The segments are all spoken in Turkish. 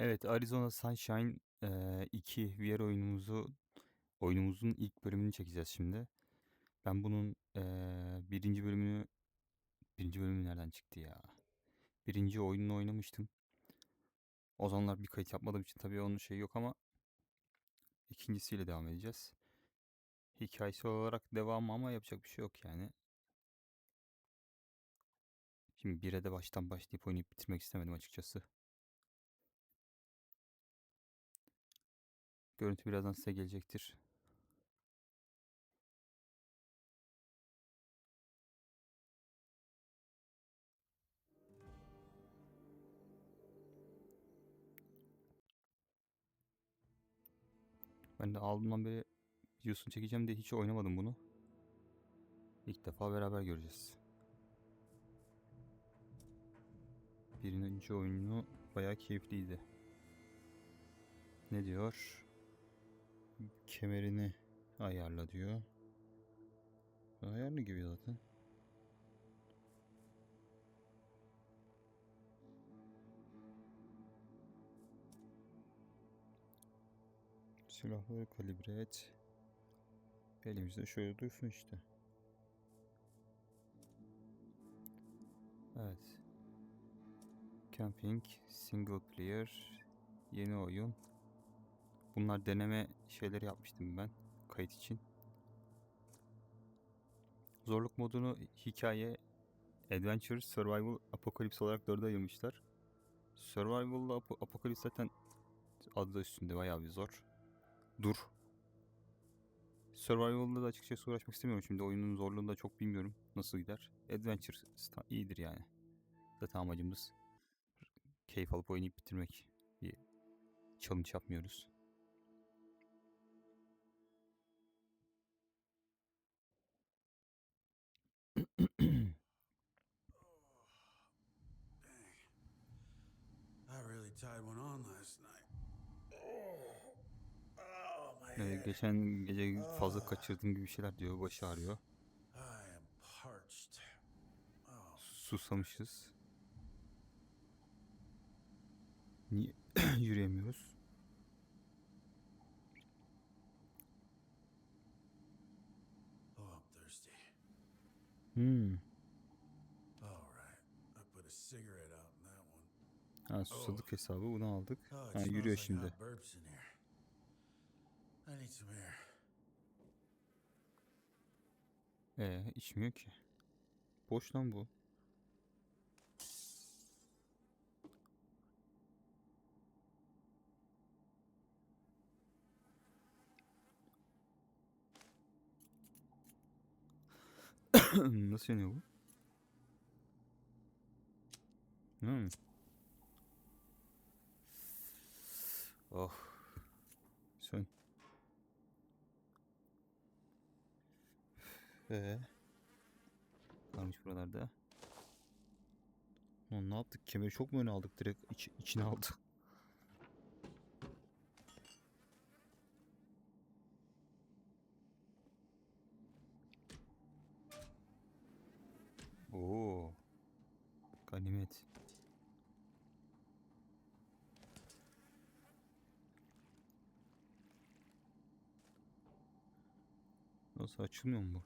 Evet, Arizona Sunshine eee 2 VR oyunumuzu oyunumuzun ilk bölümünü çekeceğiz şimdi. Ben bunun eee birinci bölümünü birinci bölümü nereden çıktı ya? Birinci oyununu oynamıştım. O zamanlar bir kayıt yapmadığım için tabii onun şeyi yok ama ikincisiyle devam edeceğiz. Hikayesi olarak devam ama yapacak bir şey yok yani. Şimdi 1'e de baştan başlayıp oynayıp bitirmek istemedim açıkçası. Görüntü birazdan size gelecektir. Ben de aldığımdan beri videosunu çekeceğim diye hiç oynamadım bunu. İlk defa beraber göreceğiz. Birinci oyunu bayağı keyifliydi. Ne diyor? Kemerini ayarla diyor. Ayarlı gibi zaten. Silahları kalibre et. Elimizde şöyle dursun işte. Evet. Camping, single player, yeni oyun. Bunlar deneme şeyleri yapmıştım ben kayıt için. Zorluk modunu hikaye, adventure, survival, apocalypse olarak dörde ayırmışlar. Survival'la ap- apocalypse zaten adı da üstünde bayağı bir zor. Dur. Survival'da da açıkçası uğraşmak istemiyorum şimdi. Oyunun zorluğunu da çok bilmiyorum nasıl gider. Adventure iyidir yani. Zaten amacımız keyif alıp oynayıp bitirmek. Bir challenge yapmıyoruz. Tied one on last night. Oh, oh my Ee, head. geçen gece fazla kaçırdığım gibi şeyler diyor. Başı ağrıyor. I am parched. Oh, Susamışız. Niye yürüyemiyoruz? oh, I'm thirsty. Hmm. All right. I put a cigarette out in that one. Ha, susadık hesabı bunu aldık. Oh, Ha, yürüyor şimdi. Ee, içmiyor ki. Boş lan bu. Nasıl yanıyor bu? Hmm. Oh. Sön. Ee, varmış buralarda. Lan ne yaptık? Kemeri çok mu öne aldık? Direkt iç, içine aldık. Oo. Ganimet. Nasıl açılmıyor mu bu?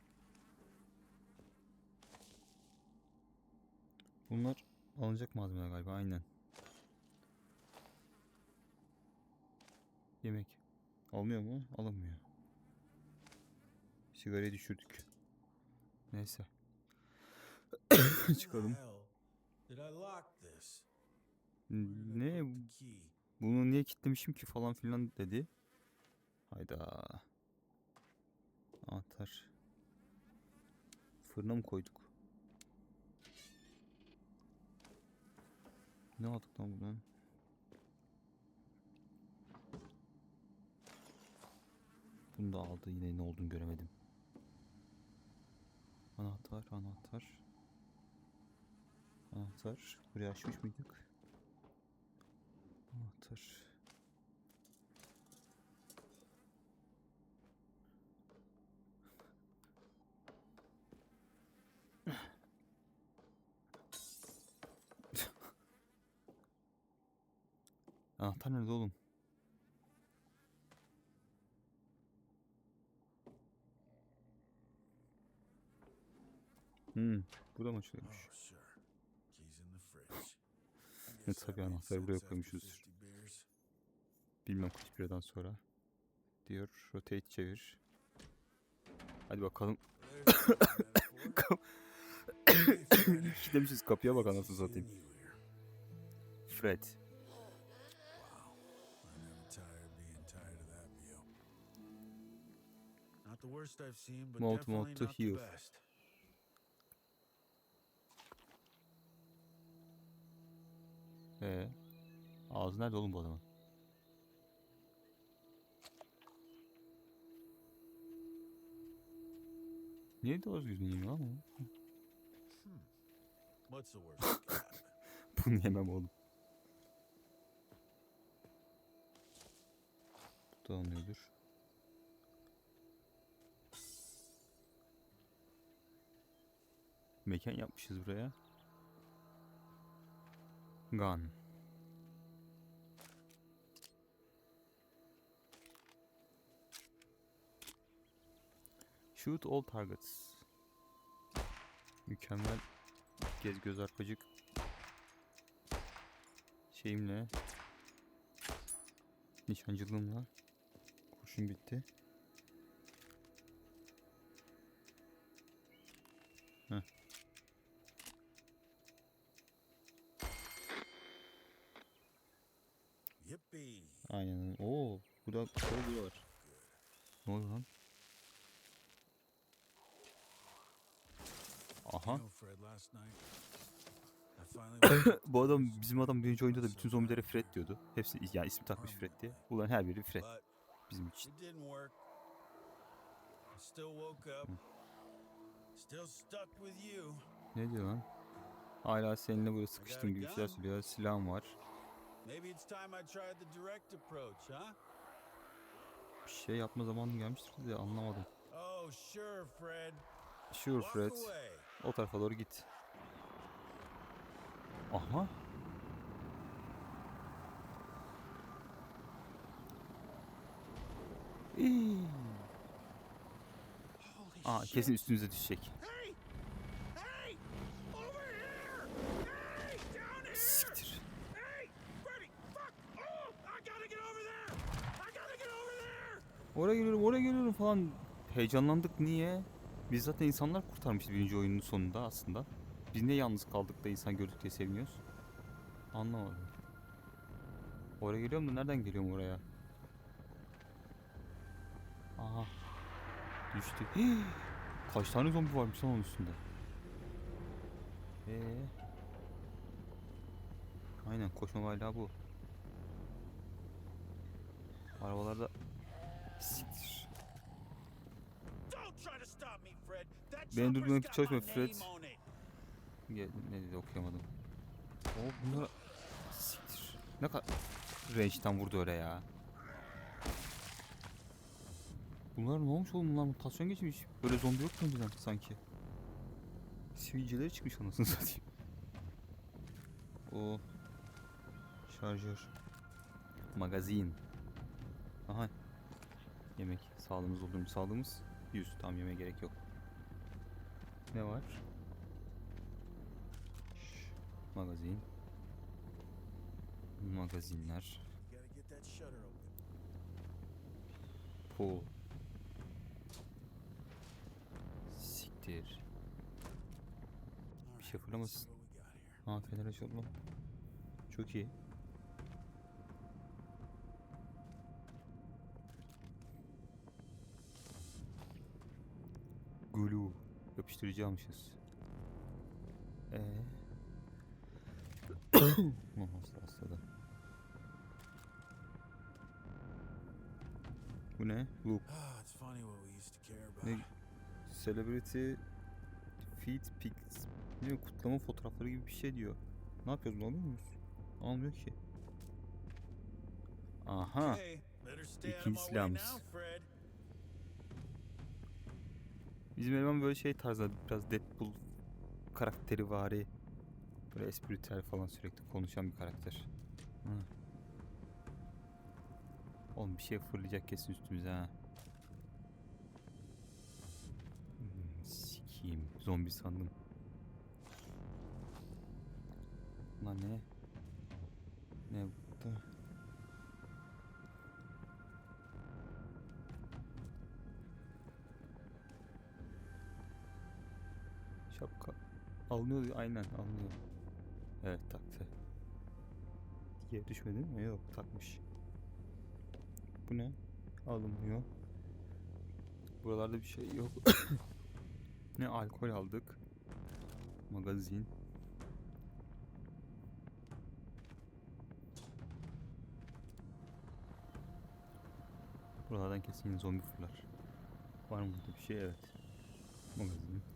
Bunlar alınacak malzemeler galiba aynen. Yemek. Almıyor mu? Alınmıyor. Sigarayı düşürdük. Neyse. Çıkalım. Ne? Bunu niye kilitlemişim ki falan filan dedi. Hayda. Anahtar. Fırına mı koyduk? Ne aldık lan buradan? Bunu da aldı yine ne olduğunu göremedim. Anahtar, anahtar. Anahtar. Burayı açmış mıydık? Anahtar nerede oğlum? Hmm, burada mı açılıyormuş? Oh, sure. Keys in the fridge. I Ne makes anahtarı buraya koymuşuzdur. 50 beers. Bilmem kaç biradan sonra. Diyor rotate çevir. Hadi bakalım. Kilitlemişiz kapıya bak anasını satayım. Fred. Not the worst I've seen, but Malt, definitely malt to not the heal. best. Ee, ağzı nerede oğlum bu adamın? Niye doğru düzgün yemiyor could happen? Bunu yemem oğlum. Bu da anlıyordur. Mekan yapmışız buraya. Gun. Shoot all targets. Mükemmel. Gez göz arpacık. Şeyimle. Nişancılığımla. Kurşun bitti. Oo, burada şey var. Ne oluyor lan? Aha. Bu adam bizim adam birinci oyunda da bütün zombilere Fred diyordu. Hepsi yani ismi takmış Fred diye. Ulan her biri Fred bizim için. Ne diyor lan? Hala seninle böyle sıkıştığım gibi şeyler söylüyor. Silahım var. Maybe it's time I tried the direct approach, huh? Bir şey yapma zamanı gelmiştir de anlamadım. Oh, sure, Fred. Sure Fred. O tarafa doğru git. Aha. Aa kesin üstünüze düşecek. Hey! Hey! Over here! Hey! Down here! Siktir. Hey! Freddy! Fuck! Oh! I gotta get over there! I gotta get over there! Oraya geliyorum, oraya geliyorum falan. Heyecanlandık niye? Biz zaten insanlar kurtarmışız birinci oyunun sonunda aslında. Biz niye yalnız kaldık da insan gördük diye seviniyoruz? Anlamadım. Oraya geliyorum da nereden geliyorum oraya? Aha. Düştü. Kaç tane zombi varmış onun üstünde? Ee. Aynen koşma hala bu. Arabalarda Siktir. Don't try to stop me, Fred. That Beni durdurmak çalışma Fred. name on it. Ge- ne dedi okuyamadım. O bunlar siktir. Ne kadar range'den vurdu öyle ya. Bunlar ne olmuş oğlum bunlar mutasyon geçmiş. Böyle zombi yok mu önceden sanki? Sivilceleri çıkmış anasını satayım. O şarjör. Magazin. Aha. Yemek. Sağlığımız olur mu? Sağlığımız 100. Tam yemeğe gerek yok. Ne var? Magazin. Magazinler. Pool. Siktir. Alright, şey fırlamasın. Ha fener açıldı. Çok iyi. Glue. Yapıştırıcı almışız. Eee? Ulan hasta hasta da. Bu ne? Loop. Ah. Ne? Celebrity feed pics. Ne kutlama fotoğrafları gibi bir şey diyor. Ne yapıyoruz bunu alıyor muyuz? Almıyor ki. Aha. İkinci silahımız. Bizim eleman böyle şey tarzda biraz Deadpool karakteri vari. Böyle espritüel falan sürekli konuşan bir karakter. Hı. Oğlum bir şey fırlayacak kesin üstümüze ha. Hmm, Sikiyim. Zombi sandım. Lan ne? Ne bu Şapka. Alınıyor aynen alınıyor. Evet taktı. Yere düşmedi mi? Yok takmış. Bu ne? Alınmıyor. Buralarda bir şey yok. ne alkol aldık. Magazin. Buralardan kesin zombi fırlar. Var mı burada bir şey? Evet. Magazin.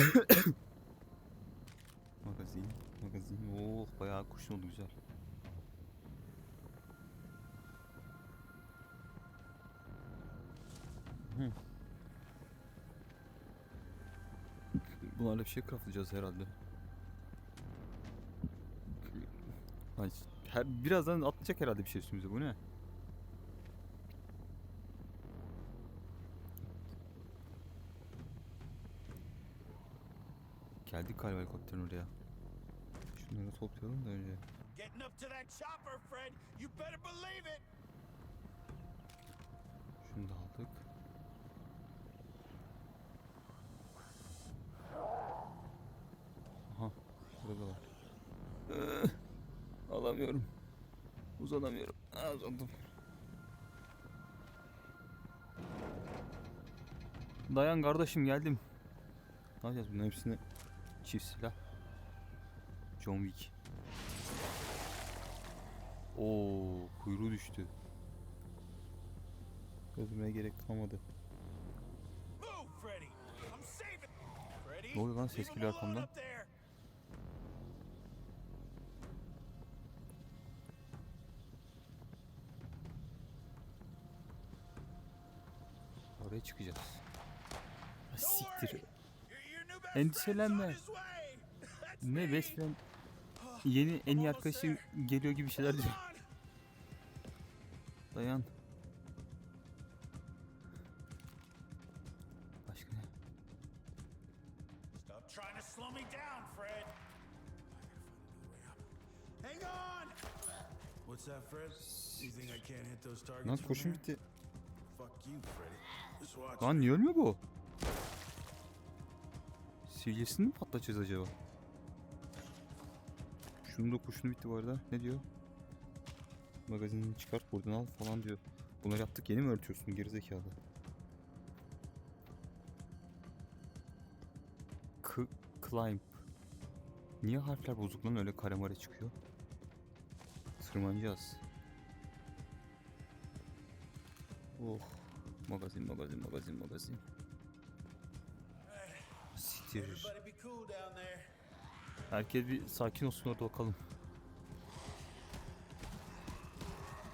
magazin. Magazin. Oh bayağı kurşun oldu güzel. Bunlarla bir şey craftlayacağız herhalde. Her, birazdan atlayacak herhalde bir şey üstümüze bu ne? Geldik galiba helikopterin oraya. Şunları toplayalım da önce. Getting up to that chopper, Fred. You better believe it. Şunu da aldık. Aha, burada var. Alamıyorum. Uzanamıyorum. Aa, uzandım. Dayan kardeşim geldim. Ne yapacağız bunların hepsini? Çift silah. John Wick. Oo, kuyruğu düştü. Öldürmeye gerek kalmadı. Ne oluyor lan? Ses geliyor arkamdan. Oraya çıkacağız. Siktir. worry. Your, your new best Endişelenme. Ne me. best friend yeni en iyi there. geliyor gibi şeyler diyor. Dayan. Başka ne? Stop trying to slow me down, Fred. Hang on. What's that, Fred? You think I can't hit those targets Lan here? bitti. Fuck you, Freddy. Lan niye ölmüyor bu? Silyesini mi patlatacağız acaba? Şunun da kurşunu bitti bu arada. Ne diyor? Magazinini çıkart buradan al falan diyor. Bunları yaptık yeni mi örtüyorsun gerizekalı? K climb. Niye harfler bozuk lan öyle kare mare çıkıyor? Tırmanacağız. Oh. Magazin magazin magazin magazin. There. Herkes bir sakin olsun orada bakalım.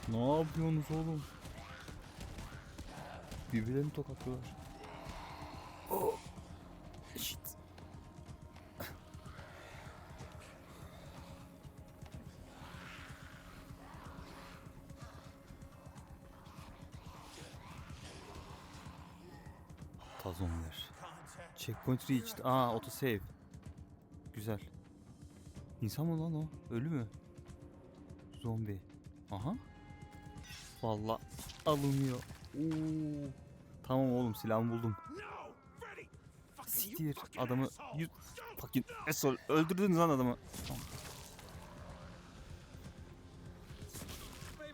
Ne yapıyorsunuz oğlum? Birbirlerini tokatlıyorlar. Oh. Shit. Checkpoint reached. Aa autosave. Güzel. İnsan mı lan o? Ölü mü? Zombi. Aha. Valla alınıyor. Oo. Tamam oğlum silahımı buldum. You Siktir adamı Don't. fucking asshole öldürdünüz lan adamı.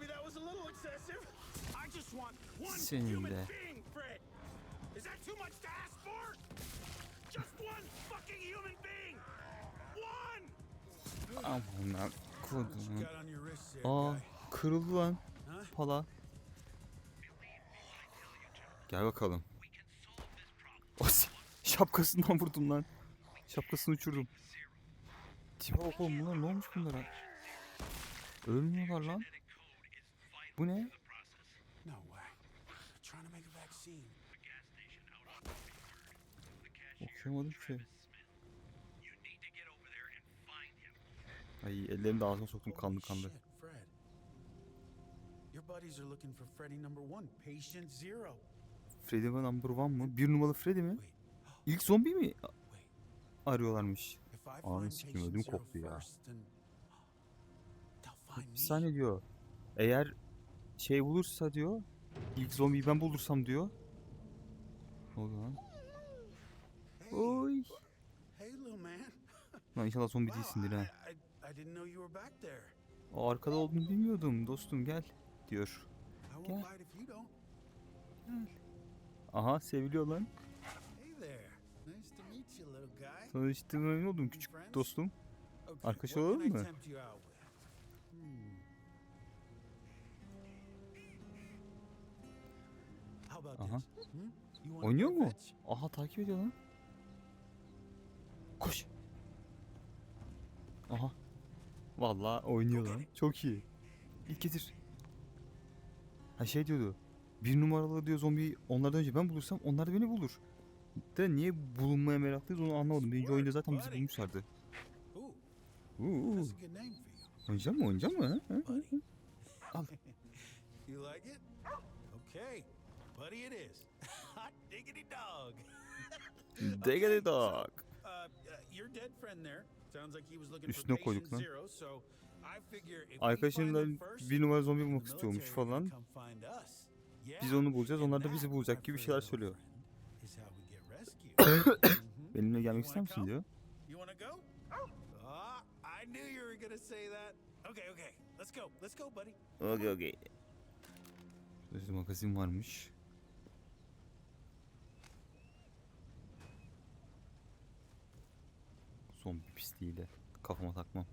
That was Amına What kodum. you got on your wrist there, Aa kırıldı lan pala. Gel bakalım. O si- şapkasından vurdum lan. Şapkasını uçurdum. Tipe bak oğlum bunlar ne olmuş bunlara? Ölmüyorlar lan. Bu ne? No way. Ay ellerimi de ağzıma soktum kanlı kanlı. Freddy number one, mı? Bir numaralı Freddy mi? İlk zombi mi arıyorlarmış? Sikeyim, patient ödüm koptu ya. Bir saniye diyor. Eğer şey bulursa diyor. ilk zombiyi ben bulursam diyor. Ne oluyor lan? Oy. Lan inşallah zombi değilsindir ha. I, didn't know you were back there. O arkada olduğunu bilmiyordum dostum gel diyor. Gel. don't. Aha seviliyor lan. Tanıştığıma emin oldum küçük dostum. Arkadaş olalım mı? Hmm. Aha. Hmm? Oynuyor mu? Aha takip ediyor lan. Koş. Aha. Vallahi oynuyor lan. Çok iyi. İlk getir. Ha şey diyordu. Bir numaralı diyor zombi onlardan önce ben bulursam onlar da beni bulur. De niye bulunmaya meraklıyız onu anlamadım. Birinci oyunda zaten bizi bulmuşlardı. Uuu. Oynayacak mı oynayacak mı? ha? Al. you like it? Okay. Buddy it is. Hot diggity dog. Diggity dog. Uh, uh, your dead friend there. Sounds like he was looking Üstüne for koyduk lan. zero, so I figure if we Arkadaşımla find them first, bir numara zombi bulmak istiyormuş falan. Biz onu bulacağız onlar da bizi bulacak gibi bir şeyler söylüyor. friend, is how we get rescued. Mhm. Benimle gelmek ister misin diyor. Ah, I knew you were gonna say that. Okay, okay. Let's go. Let's go, buddy. Okey. Sözlü magazin varmış. Zombi pisliğiyle kafama takmam.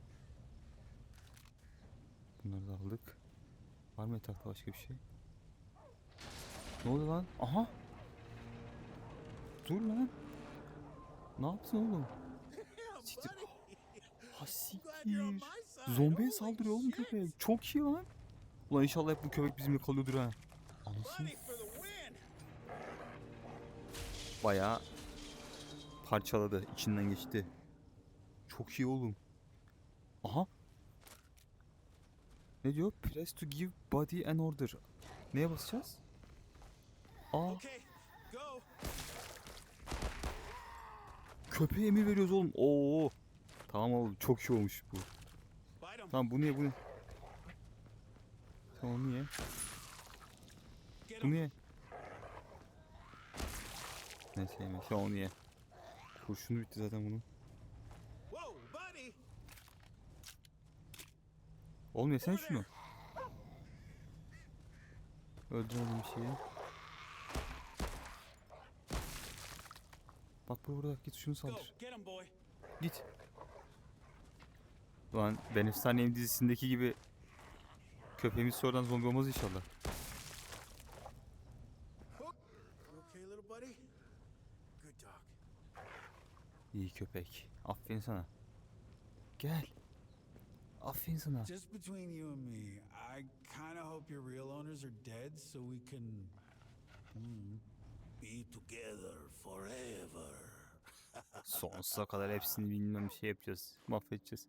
Bunları da aldık. Var mı etrafta başka bir şey? Ne oluyor lan? Aha! Dur lan! Ne yaptın oğlum? Siktir. Ha siktir. Zombiye saldırıyor oğlum köpek. Çok iyi lan. Ulan inşallah hep bu köpek bizimle kalıyordur ha. Anasını bayağı parçaladı. içinden geçti. Çok iyi oğlum. Aha. Ne diyor? Press to give body an order. Neye basacağız? Aa köpeğe emir veriyoruz oğlum. Oo. Tamam oğlum çok iyi olmuş bu. Tamam bunu ye bunu. ye. Tamam onu ye. Get Bunu him. ye. Neyse yeme. Tamam onu ye. Kurşunu bitti zaten bunun. Whoa, buddy. Oğlum yesene şunu. Öldüremedim bir şeyi. Bak bu burada git şunu saldır. Git. Ulan Ben Efsaneyim dizisindeki gibi köpeğimiz sonradan zombi olmaz inşallah. İyi köpek. Aferin sana. Gel. Aferin sana. Just between you and me, I kind of hope your real owners are dead so we can hmm, be together forever. Sonsuza kadar hepsini bilmem şey yapacağız. Mahvedeceğiz.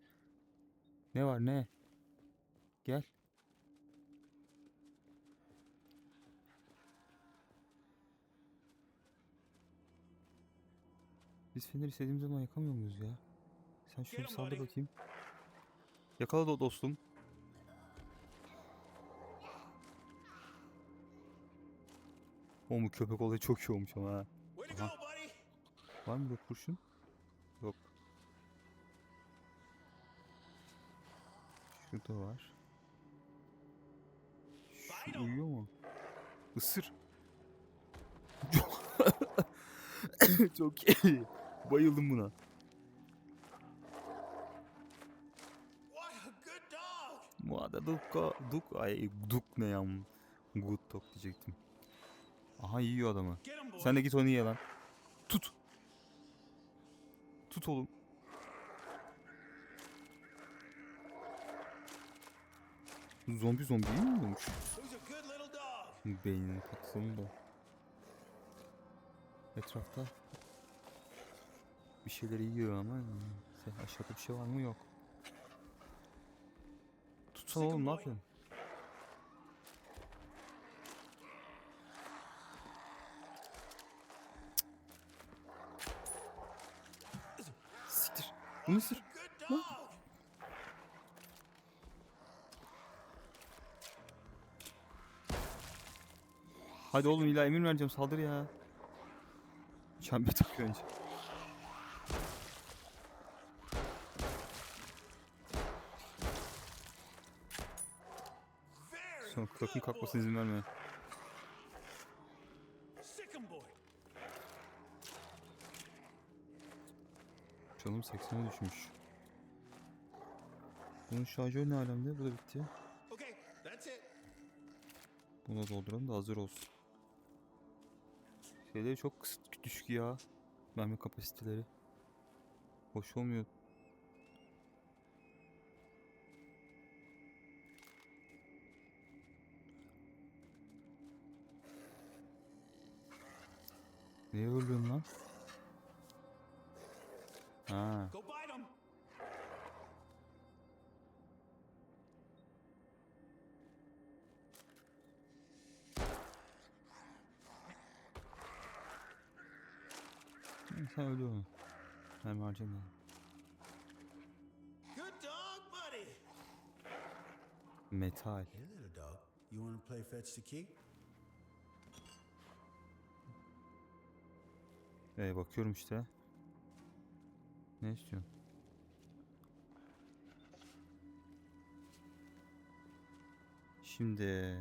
Ne var ne? Gel. Biz fener istediğimiz zaman yakamıyor muyuz ya? Sen Gelin saldır bakayım. Yakala da dostum. O mu köpek olayı çok iyi olmuş ama ha. Way to go, buddy! Var mı yok kurşun? Yok. Şurada var. Şu uyuyor mu? Isır. Çok iyi. Bayıldım buna. Dukka duk ay duk ne ya? Good dog diyecektim. Aha yiyor adamı. Sen de git onu ye lan. Tut. Tut oğlum. Zombi zombi değil mi olmuş? Beynini patlatalım da. Etrafta bir şeyleri yiyor ama aşağıda bir şey var mı yok. Tutsana oğlum ne yapıyorsun? Siktir. Bunu sür. Lan. Hadi oğlum ila emir vereceğim saldır ya. Çembe takıyor önce. Good kakın kalkmasına izin verme. Canım 80'e düşmüş. Bunun şarjörü ne alemde? Bu da bitti. Bunu da dolduralım da hazır olsun. Şeyleri çok kısıt düşük ya. Mermi kapasiteleri. Hoş olmuyor. Neye ölüyorsun lan? Ha. Sen harcamayalım. Good dog, buddy. Metal. Hey, little dog. You want to play fetch the key? Ee, bakıyorum işte. Ne istiyorsun? Şimdi.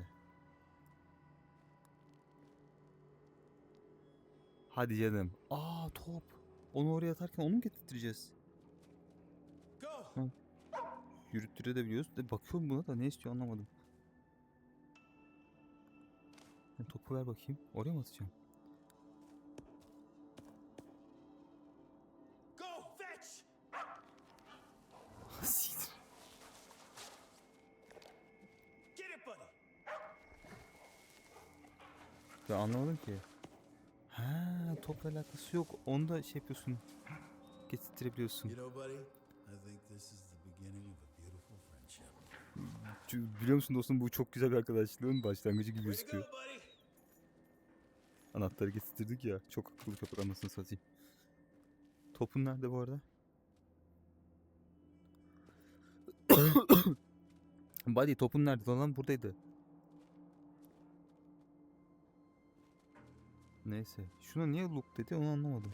Hadi canım. Aa top. Onu oraya atarken onu mu getirteceğiz? Go. Yürüttürebiliyoruz. De bakıyorum buna da ne istiyor anlamadım. Topu ver bakayım. Oraya mı atacağım? Ben anlamadım ki. Ha, topla alakası yok. Onu da şey yapıyorsun. Çünkü Biliyor musun dostum bu çok güzel bir arkadaşlığın başlangıcı gibi gözüküyor. Anahtarı getirdik ya. Çok akıllı köpek anasını satayım. Topun nerede bu arada? Buddy topun nerede lan? Buradaydı. Neyse. Şuna niye look dedi onu anlamadım.